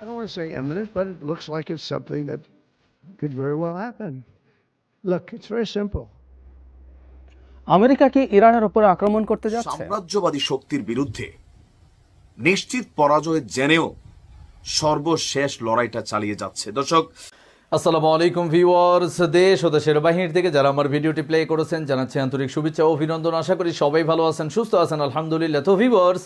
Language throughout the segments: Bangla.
I don't want to say imminent, but it looks like it's something that could very well happen. Look, it's very simple. America কি ইরানের উপরে আক্রমণ করতে যাচ্ছে? সাম্রাজ্যবাদী শক্তির বিরুদ্ধে নিশ্চিত পরাজয় জেনেও সর্বশেষ লড়াইটা চালিয়ে যাচ্ছে। দর্শক আসসালামু আলাইকুম ভিউয়ার্স। দেশ ও দেশের বাহিনীর থেকে যারা আমার ভিডিওটি প্লে করেছেন জানাচ্ছি আন্তরিক শুভেচ্ছা ও অভিনন্দন। আশা করি সবাই ভালো আছেন সুস্থ আছেন আলহামদুলিল্লাহ। তো ভিউয়ার্স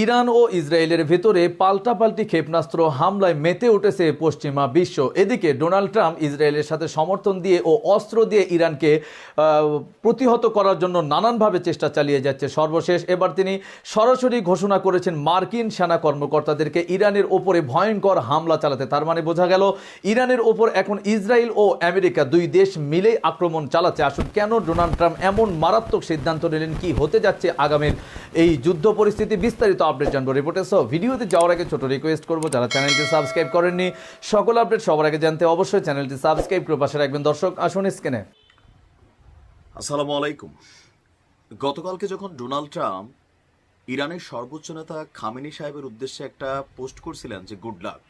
ইরান ও ইসরায়েলের ভেতরে পাল্টাপাল্টি ক্ষেপণাস্ত্র হামলায় মেতে উঠেছে পশ্চিমা বিশ্ব। এদিকে ডোনাল্ড ট্রাম্প ইসরায়েলের সাথে সমর্থন দিয়ে ও অস্ত্র দিয়ে ইরানকে প্রতিহত করার জন্য নানানভাবে চেষ্টা চালিয়ে যাচ্ছে। সর্বশেষ এবার তিনি সরাসরি ঘোষণা করেছেন মার্কিন সেনা কর্মকর্তাদেরকে ইরানের ওপরে ভয়ঙ্কর হামলা চালাতে। তার মানে বোঝা গেল, ইরানের ওপর এখন ইসরায়েল ও আমেরিকা দুই দেশ মিলে আক্রমণ চালাচ্ছে। আসুন কেন ডোনাল্ড ট্রাম্প এমন মারাত্মক সিদ্ধান্ত নিলেন? কি হতে যাচ্ছে আগামীর এই যুদ্ধ পরিস্থিতি বিস্তারিত আপডেট জানব রিপোর্টে সহ। ভিডিওতে যাওয়ার আগে ছোট রিকোয়েস্ট করব, যারা চ্যানেলটি সাবস্ক্রাইব করেননি, সকল আপডেট সবার আগে জানতে অবশ্যই চ্যানেলটি সাবস্ক্রাইব করে পাশে রাখবেন। দর্শক, আসুন স্ক্রিনে আসসালামু আলাইকুম গতকালকে যখন ডোনাল্ড ট্রাম্প ইরানের সর্বোচ্চ নেতা খামেনি সাহেবের উদ্দেশ্যে একটা পোস্ট করছিলেন যে, গুড লাক,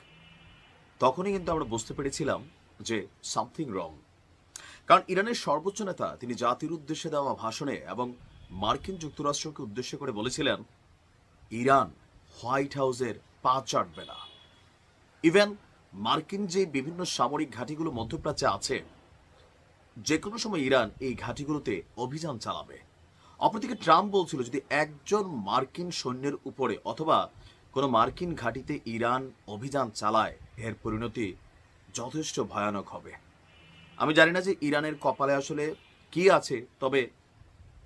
তখনই কিন্তু আমরা বুঝতে পেরেছিলাম যে, সামথিং রং. কারণ ইরানের সর্বোচ্চ নেতা, তিনি জাতির উদ্দেশ্যে দেওয়া ভাষণে এবং মার্কিন যুক্তরাষ্ট্রকে উদ্দেশ্য করে বলেছিলেন, ইরান হোয়াইট হাউসের পা চাটবে না। ইভেন, মার্কিন যে বিভিন্ন সামরিক ঘাঁটিগুলো মধ্যপ্রাচ্যে আছে যে কোনো সময় ইরান এই ঘাঁটিগুলোতে অভিযান চালাবে। অপরদিকে ট্রাম্প বলছিল, যদি একজন মার্কিন সৈন্যের উপরে অথবা কোনো মার্কিন ঘাঁটিতে ইরান অভিযান চালায়, এর পরিণতি যথেষ্ট ভয়ানক হবে। আমি জানি না যে ইরানের কপালে আসলে কি আছে, তবে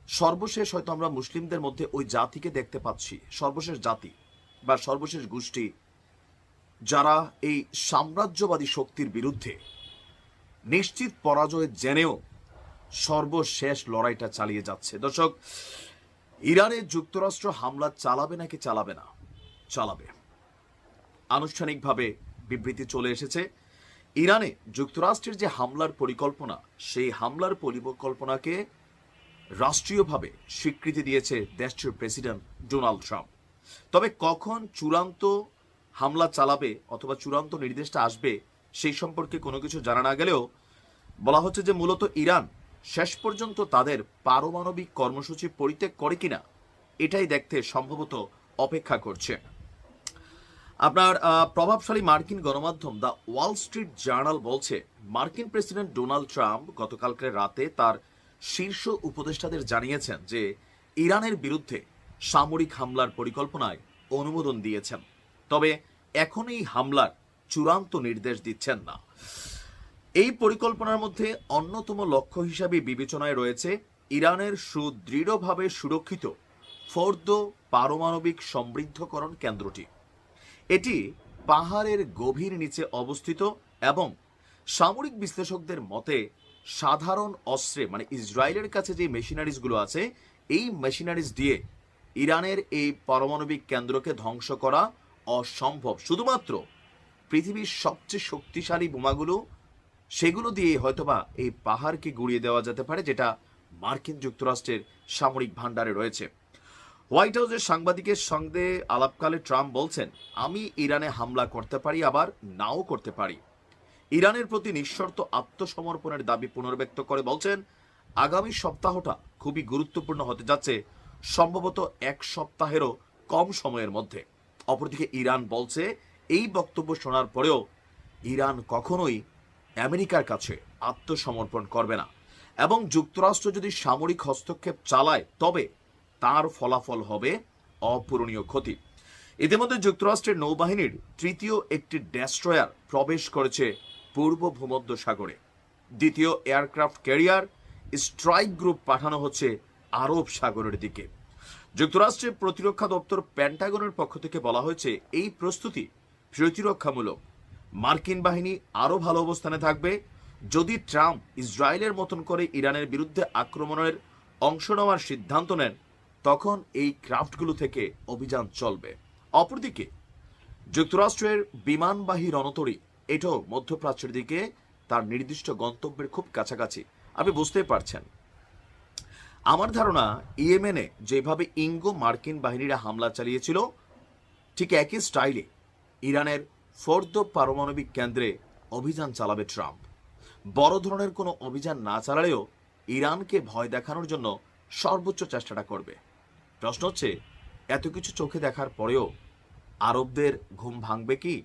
সর্বশেষ হয়তো আমরা মুসলিমদের মধ্যে ওই জাতিকে দেখতে পাচ্ছি, সর্বশেষ জাতি বা সর্বশেষ গোষ্ঠী যারা এই সাম্রাজ্যবাদী শক্তির বিরুদ্ধে নিশ্চিত পরাজয় জেনেও সর্বশেষ লড়াইটা চালিয়ে যাচ্ছে। দর্শক, ইরানে যুক্তরাষ্ট্র হামলা চালাবে নাকি চালাবে না? চালাবে। আনুষ্ঠানিকভাবে বিবৃতি চলে এসেছে, ইরানে যুক্তরাষ্ট্রের যে হামলার পরিকল্পনা, সেই হামলার পরিকল্পনাকে রাষ্ট্রীয়ভাবে স্বীকৃতি দিয়েছে দেশটির প্রেসিডেন্ট ডোনাল্ড ট্রাম্প। তবে কখন চূড়ান্ত হামলা চালাবে অথবা চূড়ান্ত নির্দেশটা আসবে সেই সম্পর্কে কোনো কিছু জানা না গেলেও বলা হচ্ছে যে মূলত ইরান শেষ পর্যন্ত তাদের পারমাণবিক কর্মসূচি পরিত্যাগ করে কিনা, এটাই দেখতে সম্ভবত অপেক্ষা করছে। আপনার প্রভাবশালী মার্কিন গণমাধ্যম দ্য ওয়াল স্ট্রিট জার্নাল বলছে, মার্কিন প্রেসিডেন্ট ডোনাল্ড ট্রাম্প গতকালকে রাতে তার শীর্ষ উপদেষ্টাদের জানিয়েছেন যে ইরানের বিরুদ্ধে সামরিক হামলার পরিকল্পনায় অনুমোদন দিয়েছেন। তবে এখন এই হামলার চূড়ান্ত নির্দেশ দিচ্ছেন না। এই পরিকল্পনার মধ্যে অন্যতম লক্ষ্য হিসাবে বিবেচনায় রয়েছে ইরানের সুদৃঢ়ভাবে সুরক্ষিত ফোর্দ পারমাণবিক সমৃদ্ধকরণ কেন্দ্রটি। এটি পাহাড়ের গভীর নিচে অবস্থিত এবং সামরিক বিশ্লেষকদের মতে সাধারণ অস্ত্রে মানে ইসরায়েলের কাছে যে মেশিনারিজগুলো আছে, এই মেশিনারিজ দিয়ে ইরানের এই পারমাণবিক কেন্দ্রকে ধ্বংস করা অসম্ভব। শুধুমাত্র পৃথিবীর সবচেয়ে শক্তিশালী বোমাগুলো, সেগুলো দিয়ে হয়তোবা এই পাহাড়কে গুড়িয়ে দেওয়া যেতে পারে, যেটা মার্কিন যুক্তরাষ্ট্রের সামরিক ভাণ্ডারে রয়েছে। হোয়াইট হাউসের সাংবাদিকের সঙ্গে আলাপকালে ট্রাম্প বলছেন, আমি ইরানে হামলা করতে পারি, আবার নাও করতে পারি। ইরানের প্রতি নিঃশর্ত আত্মসমর্পণের দাবি পুনর্ব্যক্ত করে বলছেন, আগামী সপ্তাহটা খুবই গুরুত্বপূর্ণ হতে যাচ্ছে, সম্ভবত এক সপ্তাহেরও কম সময়ের মধ্যে। অপরদিকে ইরান বলছে, এই বক্তব্য শোনার পরেও ইরান কখনোই আমেরিকার কাছে আত্মসমর্পণ করবে না। এবং যুক্তরাষ্ট্র যদি সামরিক হস্তক্ষেপ চালায়, তবে তার ফলাফল হবে অপূরণীয় ক্ষতি। ইতিমধ্যে যুক্তরাষ্ট্রের নৌবাহিনীর তৃতীয় একটি ডেস্ট্রয়ার প্রবেশ করেছে পূর্ব ভূমধ্য সাগরে দ্বিতীয় এয়ারক্রাফট ক্যারিয়ার স্ট্রাইক গ্রুপ পাঠানো হচ্ছে আরব সাগরের দিকে। যুক্তরাষ্ট্রের প্রতিরক্ষা দপ্তর প্যান্টাগনের পক্ষ থেকে বলা হয়েছে, এই প্রস্তুতি প্রতিরক্ষামূলক। মার্কিন বাহিনী আরও ভালো অবস্থানে থাকবে। যদি ট্রাম্প ইসরায়েলের মতন করে ইরানের বিরুদ্ধে আক্রমণের অংশ নেওয়ার সিদ্ধান্ত নেন, তখন এই ক্রাফটগুলো থেকে অভিযান চলবে। অপরদিকে, যুক্তরাষ্ট্রের বিমানবাহী রণতরী এটাও মধ্যপ্রাচ্যের দিকে তার নির্দিষ্ট গন্তব্যের খুব কাছাকাছি। আপনি বুঝতেই পারছেন। আমার ধারণা, ইয়েমেনে যেভাবে ইঙ্গো মার্কিন বাহিনীরা হামলা চালিয়েছিল, ঠিক একই স্টাইলে ইরানের ফোর্দ পারমাণবিক কেন্দ্রে অভিযান চালাবে ট্রাম্প। বড় ধরনের কোনো অভিযান না চালালেও ইরানকে ভয় দেখানোর জন্য সর্বোচ্চ চেষ্টাটা করবে। প্রশ্ন হচ্ছে, এত কিছু চোখে দেখার পরেও আরবদের ঘুম ভাঙবে কি?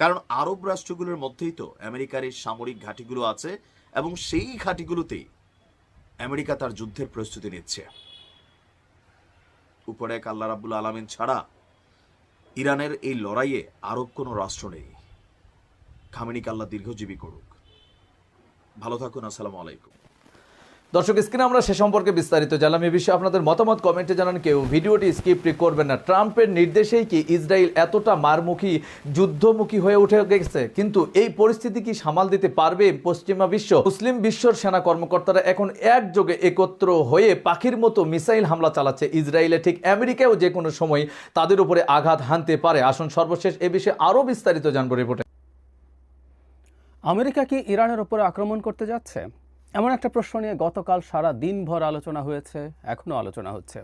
কারণ আরব রাষ্ট্রগুলোর মধ্যেই তো আমেরিকার এই সামরিক ঘাঁটিগুলো আছে এবং সেই ঘাঁটিগুলোতেই আমেরিকা তার যুদ্ধের প্রস্তুতি নিচ্ছে। উপরে এক আল্লাহ রাব্বুল আলমিন ছাড়া ইরানের এই লড়াইয়ে আরব কোনো রাষ্ট্র নেই। খামেনিকে আল্লাহ দীর্ঘজীবী করুক। ভালো থাকুন, আসসালামু আলাইকুম। দর্শক, স্ক্রিনে আমরা সে সম্পর্কে বিস্তারিত জানলাম। এ বিষয়ে আপনাদের মতামত, কমেন্টে জানান কেউ। ভিডিওটি স্কিপ করবেন না। ট্রাম্পের নির্দেশেই কি ইসরায়েল এতটা মারমুখী, যুদ্ধমুখী হয়ে উঠে গেছে? কিন্তু এই পরিস্থিতি কি সামাল দিতে পারবে পশ্চিমা বিশ্ব? মুসলিম বিশ্বর সেনা কর্মকর্তারা এখন একযোগে একত্র হয়ে পাখির মতো মিসাইল হামলা চালাচ্ছে ইসরায়েলে। ঠিক আমেরিকাও যে কোনো সময় তাদের উপরে আঘাত হানতে পারে। আসুন সর্বশেষ এ বিষয়ে আরও বিস্তারিত জানব রিপোর্টে। আমেরিকা কি ইরানের ওপরে আক্রমণ করতে যাচ্ছে? এমন একটা প্রশ্ন নিয়ে গতকাল সারা দিনভর আলোচনা হয়েছে এখনও আলোচনা হচ্ছে।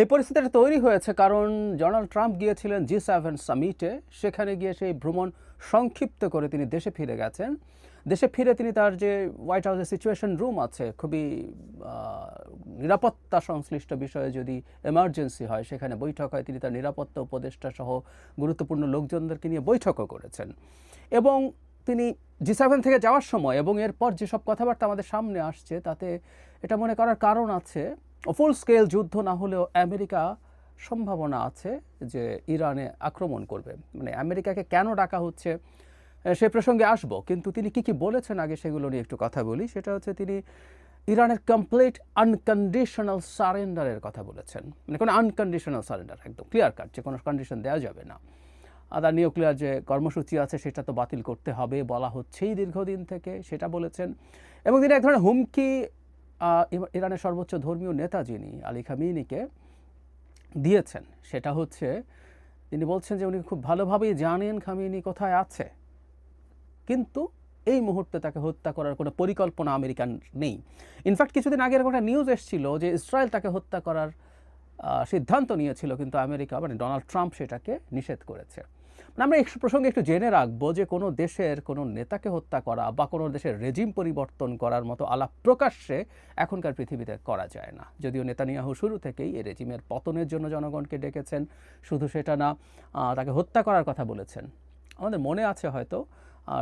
এই পরিস্থিতিটা তৈরি হয়েছে কারণ ডোনাল্ড ট্রাম্প গিয়েছিলেন জি সেভেন সামিটে, সেখানে গিয়ে সেই ভ্রমণ সংক্ষিপ্ত করে তিনি দেশে ফিরে গেছেন। দেশে ফিরে তিনি তার যে হোয়াইট হাউসের সিচুয়েশন রুম আছে, খুবই নিরাপত্তা সংশ্লিষ্ট বিষয়ে যদি এমার্জেন্সি হয়, সেখানে বৈঠক হয়, তিনি তার নিরাপত্তা উপদেষ্টা সহ গুরুত্বপূর্ণ লোকজনদেরকে নিয়ে বৈঠকও করেছেন। এবং তিনি জি সেভেন থেকে যাওয়ার সময় এবং এরপর যেসব কথাবার্তা আমাদের সামনে আসছে, তাতে এটা মনে করার কারণ আছে ফুল স্কেল যুদ্ধ না হলেও আমেরিকা সম্ভাবনা আছে যে ইরানে আক্রমণ করবে। মানে আমেরিকাকে কেন ডাকা হচ্ছে সে প্রসঙ্গে আসব, কিন্তু তিনি কি কি বলেছেন আগে সেগুলো নিয়ে একটু কথা বলি। সেটা হচ্ছে তিনি ইরানের কমপ্লিট আনকন্ডিশনাল সারেন্ডারের কথা বলেছেন। মানে কোনো আনকন্ডিশনাল সারেন্ডার একদম ক্লিয়ার কাট যে কোনো কন্ডিশন দেওয়া যাবে না। আদার নিউক্লিয়ার যে কর্মসূচি আছে, সেটা তো বাতিল করতে হবে বলা হচ্ছেই দীর্ঘদিন থেকে, সেটা বলেছেন। এবং তিনি এক ধরনের হুমকি ইরানের সর্বোচ্চ ধর্মীয় নেতা যিনি, আলী খামিনিকে দিয়েছেন, সেটা হচ্ছে, তিনি বলছেন যে উনি খুব ভালোভাবেই জানেন খামিনি কোথায় আছে। কিন্তু এই মুহূর্তে তাকে হত্যা করার কোনো পরিকল্পনা আমেরিকান নেই। ইনফ্যাক্ট কিছুদিন আগে এরকম একটা নিউজ এসেছিল যে ইসরায়েল তাকে হত্যা করার সিদ্ধান্ত নিয়েছিল, কিন্তু আমেরিকা মানে ডোনাল্ড ট্রাম্প সেটাকে নিষেধ করেছে। মানে আমরা এই প্রসঙ্গে একটু জেনে রাখব যে কোনো দেশের কোনো নেতাকে হত্যা করা বা কোনো দেশের রেজিম পরিবর্তন করার মতো আলাপ প্রকাশ্যে এখনকার পৃথিবীতে করা যায় না। যদিও নেতানিয়াহু শুরু থেকেই এই রেজিমের পতনের জন্য জনগণকে ডেকেছেন, শুধু সেটা না তাকে হত্যা করার কথা বলেছেন। আমাদের মনে আছে হয়তো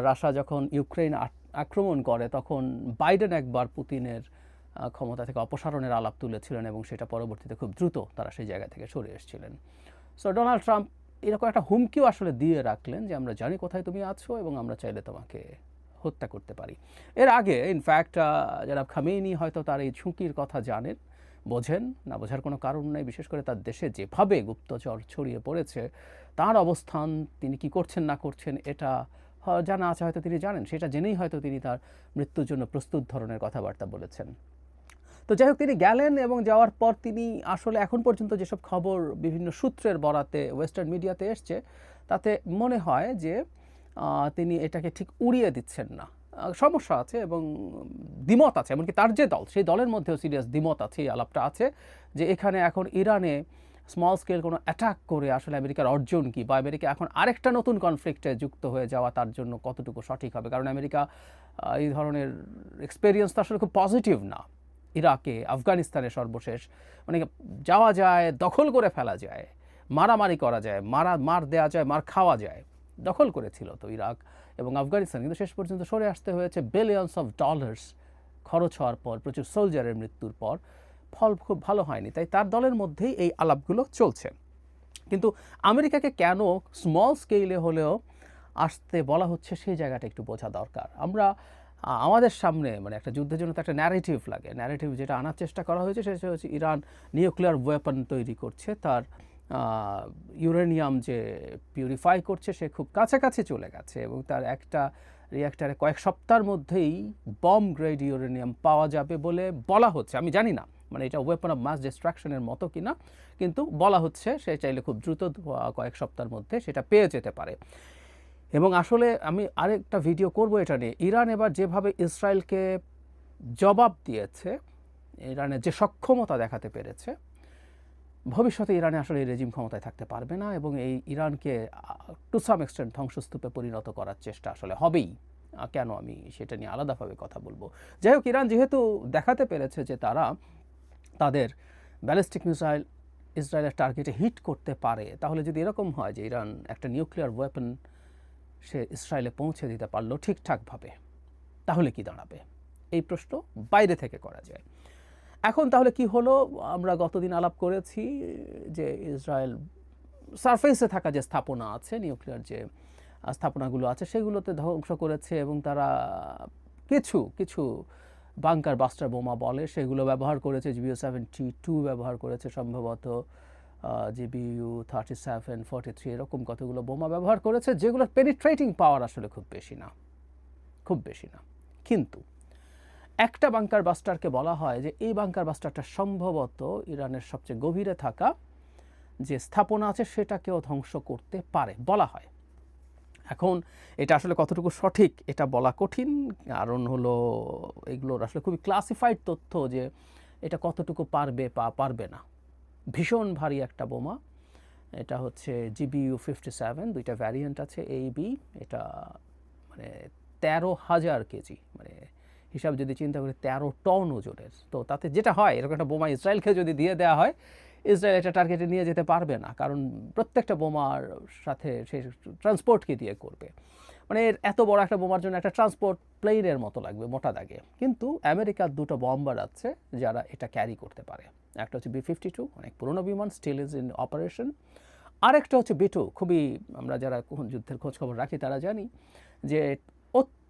রাশিয়া যখন ইউক্রেন আক্রমণ করে তখন বাইডেন একবার পুতিনের ক্ষমতা থেকে অপসারণের আলাপ তুলেছিলেন এবং সেটা পরবর্তীতে খুব দ্রুত তারা সেই জায়গা থেকে সরে এসেছিলেন। সো ডোনাল্ড ট্রাম্প এরকম একটা হুমকিও আসলে দিয়ে রাখলেন যে, আমরা জানি কোথায় তুমি আছো এবং আমরা চাইলে তোমাকে হত্যা করতে পারি। এর আগে ইনফ্যাক্ট যারা খামেনি হয়তো তার এই ঝুঁকির কথা জানেন, বোঝেন, না বোঝার কোনো কারণ নেই, বিশেষ করে তার দেশে যেভাবে গুপ্তচর ছড়িয়ে পড়েছে, তার অবস্থান, তিনি কি করছেন, না করছেন, এটা জানা আছে হয়তো তিনি জানেন, সেটা জেনেই হয়তো তিনি তার মৃত্যুর জন্য প্রস্তুত ধরনের কথাবার্তা বলেছেন। তো যাই হোক, তিনি গেলেন এবং যাওয়ার পর তিনি আসলে এখন পর্যন্ত যেসব খবর বিভিন্ন সূত্রের বরাতে ওয়েস্টার্ন মিডিয়াতে এসছে, তাতে মনে হয় যে তিনি এটাকে ঠিক উড়িয়ে দিচ্ছেন না। সমস্যা আছে এবং দ্বিমত আছে, এমনকি তার যে দল, সেই দলের মধ্যেও সিরিয়াস দ্বিমত আছে, এই আলাপটা আছে যে, এখানে এখন ইরানে স্মল স্কেল কোনো অ্যাটাক করে আসলে আমেরিকার অর্জন কি, বা আমেরিকা এখন আরেকটা নতুন কনফ্লিক্টে যুক্ত হয়ে যাওয়া তার জন্য কতটুকু সঠিক হবে? কারণ আমেরিকা এই ধরনের এক্সপেরিয়েন্স তো আসলে খুব পজিটিভ না। ইরাকে, আফগানিস্তানে সর্বশেষ। মানে যাওয়া যায়, দখল করে ফেলা যায়, মারামারি করা যায়, মারা, মার দেওয়া যায়, মার খাওয়া যায়, দখল করেছিল তো ইরাক এবং আফগানিস্তান। কিন্তু শেষ পর্যন্ত সরে আসতে হয়েছে বিলিয়নস অফ ডলার্স খরচ হওয়ার পর, প্রচুর সোলজারের মৃত্যুর পর। ফল খুব ভালো হয়নি, তাই তার দলের মধ্যেই এই আলাপগুলো চলছে। কিন্তু আমেরিকাকে কেন স্মল স্কেলে হলেও আসতে বলা হচ্ছে, সেই জায়গাটা একটু বোঝা দরকার। আমরা আমাদের সামনে মানে একটা যুদ্ধের জন্য তো একটা ন্যারেটিভ লাগে। ন্যারেটিভ যেটা আনার চেষ্টা করা হয়েছে সেটা হচ্ছে ইরান নিউক্লিয়ার ওয়েপন তৈরি করছে। তার ইউরেনিয়াম যে পিউরিফাই করছে সে খুব কাছাকাছি চলে গেছে এবং তার একটা রিয়াক্টারে কয়েক সপ্তাহের মধ্যেই বম গ্রেড ইউরেনিয়াম পাওয়া যাবে বলে বলা হচ্ছে। আমি জানি না মানে এটা ওয়েপন অফ মাস ডিস্ট্রাকশনের মতো কিনা, কিন্তু বলা হচ্ছে সে চাইলে খুব দ্রুত কয়েক সপ্তাহের মধ্যে সেটা পেয়ে যেতে পারে। এবং আসলে আমি আরেকটা ভিডিও করব এটা নিয়ে। ইরান এবার যেভাবে ইসরায়েলকে জবাব দিয়েছে, ইরানের যে সক্ষমতা দেখাতে পেরেছে, ভবিষ্যতে ইরানে আসলে এই রেজিম ক্ষমতায় থাকতে পারবে না এবং এই ইরানকে টু সাম এক্সটেন্ট ধ্বংসস্তূপে পরিণত করার চেষ্টা আসলে হবেই। কেন আমি সেটা নিয়ে আলাদাভাবে কথা বলব? যাই হোক, ইরান যেহেতু দেখাতে পেরেছে যে তারা তাদের ব্যালিস্টিক মিসাইল ইসরায়েলের টার্গেটে হিট করতে পারে, তাহলে যদি এরকম হয় যে ইরান একটা নিউক্লিয়ার ওয়েপন সে ইসরায়েলে পৌঁছে দিতে পারল ঠিকঠাকভাবে। তাহলে কি দাঁড়াবে? এই প্রশ্ন বাইরে থেকে করা যায়। এখন তাহলে কি হলো? আমরা গতদিন আলাপ করেছি যে ইসরায়েল সারফেসে থাকা যে স্থাপনা আছে, নিউক্লিয়ার যে স্থাপনাগুলো আছে, সেগুলোতে ধ্বংস করেছে এবং তারা কিছু কিছু বাংকার বাস্টার বোমা বলে, সেগুলো ব্যবহার করেছে, জিবিও সেভেন্টি টু ব্যবহার করেছে সম্ভবত। GBU thirty seven, forty three, এরকম কতগুলো বোমা ব্যবহার করেছে, যেগুলোর পেনিট্রেটিং পাওয়ার আসলে খুব বেশি না। খুব বেশি না। কিন্তু একটা বাংকার বাস্টারকে বলা হয় যে, এই বাংকার বাস্টারটা সম্ভবত ইরানের সবচেয়ে গভীরে থাকা যে স্থাপনা আছে, সেটাকেও ধ্বংস করতে পারে বলা হয়। এখন এটা আসলে কতটুকু সঠিক, এটা বলা কঠিন। কারণ হলো, এগুলোর আসলে খুবই ক্লাসিফাইড তথ্য যে, এটা কতটুকু পারবে বা পারবে না। ভীষণ ভারী একটা বোমা। এটা হচ্ছে জিবিইউ ফিফটি সেভেন দুইটা ভ্যারিয়েন্ট আছে এই বি এটা মানে তেরো হাজার কেজি মানে হিসাব যদি চিন্তা করি, তেরো টন ওজনের। তো তাতে যেটা হয়, এরকম একটা বোমা ইসরায়েলকে যদি দিয়ে দেওয়া হয়, ইসরায়েল এটা টার্গেটে নিয়ে যেতে পারবে না, কারণ প্রত্যেকটা বোমার সাথে সে ট্রান্সপোর্টকে দিয়ে করবে। মানে এত বড় একটা বোমার জন্য একটা ট্রান্সপোর্ট প্লেনের মতো লাগবে, মোটা দাগে। কিন্তু আমেরিকার দুটো বম্বার আছে যারা এটা ক্যারি করতে পারে। একটা হচ্ছে বি ফিফটি টু অনেক পুরনো বিমান স্টিল ইজ ইন অপারেশন আরেকটা হচ্ছে বিটু খুবই আমরা যারা যুদ্ধের খোঁজ খবর রাখি তারা জানি যে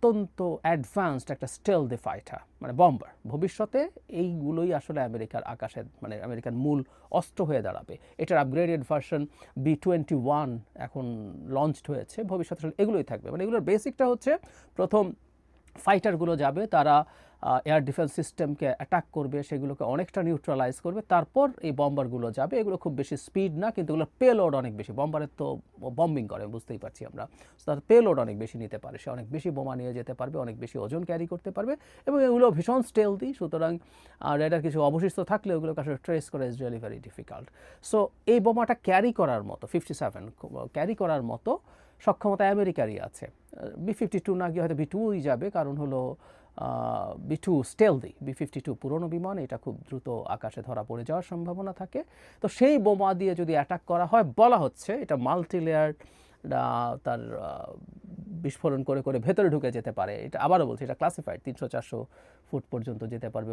অত্যন্ত অ্যাডভান্সড একটা স্টেল দি ফাইটার মানে বম্বার ভবিষ্যতে এইগুলোই আসলে আমেরিকার আকাশের মানে আমেরিকার মূল অস্ত্র হয়ে দাঁড়াবে। এটার upgraded version B twenty one এখন লঞ্চড হয়েছে, ভবিষ্যতে এগুলোই থাকবে। মানে এগুলোর বেসিকটা হচ্ছে প্রথম ফাইটারগুলো যাবে, তারা এয়ার ডিফেন্স সিস্টেমকে অ্যাটাক করবে, সেগুলোকে অনেকটা নিউট্রালাইজ করবে, তারপর এই বম্বারগুলো যাবে। এগুলো খুব বেশি স্পিড না, কিন্তু এগুলোর পেলোড অনেক বেশি। বম্বারের তো বম্বিং করে, বুঝতেই পারছি আমরা। তার পেলোড অনেক বেশি নিতে পারে। সে অনেক বেশি বোমা নিয়ে যেতে পারবে, অনেক বেশি ওজন ক্যারি করতে পারবে এবং এগুলো ভীষণ স্টেলদি সুতরাং রেডার কিছু অবশিষ্ট থাকলে ওগুলোকে আসলে ট্রেস করা is really very difficult so এই বোমাটা ক্যারি করার মতো ফিফটি সেভেন ক্যারি করার মতো সক্ষমতা আমেরিকারই আছে। বি ফিফটি টু না গিয়ে হয়তো বি টুই যাবে, কারণ হলো B two stealthy B fifty two পুরনো বিমান, এটা খুব দ্রুত আকাশে ধরা পড়ে যাওয়ার সম্ভাবনা থাকে। তো সেই বোমা দিয়ে যদি অ্যাটাক করা হয়, বলা হচ্ছে এটা মাল্টি তার বিস্ফোরণ করে করে ভেতরে ঢুকে যেতে পারে। এটা আবারও বলছি, এটা ক্লাসিফাইড তিনশো চারশো ফুট পর্যন্ত যেতে পারবে।